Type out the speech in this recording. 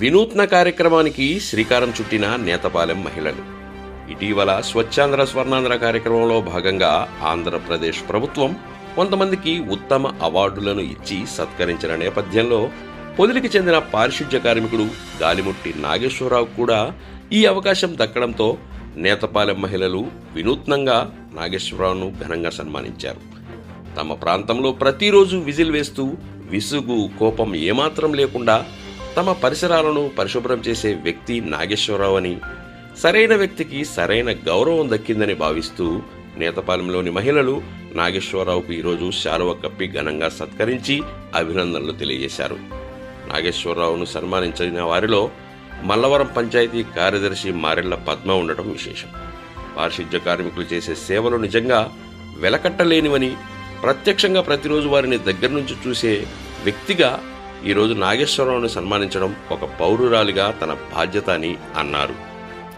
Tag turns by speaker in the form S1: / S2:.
S1: వినూత్న కార్యక్రమానికి శ్రీకారం చుట్టిన నేతపాలెం మహిళలు. ఇటీవల స్వచ్ఛాంధ్ర స్వర్ణాంధ్ర కార్యక్రమంలో భాగంగా ఆంధ్రప్రదేశ్ ప్రభుత్వం కొంతమందికి ఉత్తమ అవార్డులను ఇచ్చి సత్కరించిన నేపథ్యంలో పొదిలికి చెందిన పారిశుధ్య కార్మికుడు గాలిముట్టి నాగేశ్వరరావు కూడా ఈ అవకాశం దక్కడంతో నేతపాలెం మహిళలు వినూత్నంగా నాగేశ్వరరావును ఘనంగా సన్మానించారు. తమ ప్రాంతంలో ప్రతిరోజు విజిల్ వేస్తూ విసుగు కోపం ఏమాత్రం లేకుండా తమ పరిసరాలను పరిశుభ్రం చేసే వ్యక్తి నాగేశ్వరరావు అని. సరైన వ్యక్తికి సరైన గౌరవం దక్కిందని భావిస్తూ నేతపాలెంలోని మహిళలు నాగేశ్వరరావుకు ఈరోజు శాలువ కప్పి ఘనంగా సత్కరించి అభినందనలు తెలియజేశారు. నాగేశ్వరరావును సన్మానించిన వారిలో మల్లవరం పంచాయతీ కార్యదర్శి మారెళ్ళ పద్మ ఉండటం విశేషం. పారిశుద్ధ్య కార్మికులు చేసే సేవలు నిజంగా వెలకట్టలేనివని ప్రత్యక్షంగా ప్రతిరోజు వారిని దగ్గర నుంచి చూసే వ్యక్తిగా ఈరోజు నాగేశ్వరరావును సన్మానించడం ఒక పౌరురాలిగా తన బాధ్యత అని అన్నారు.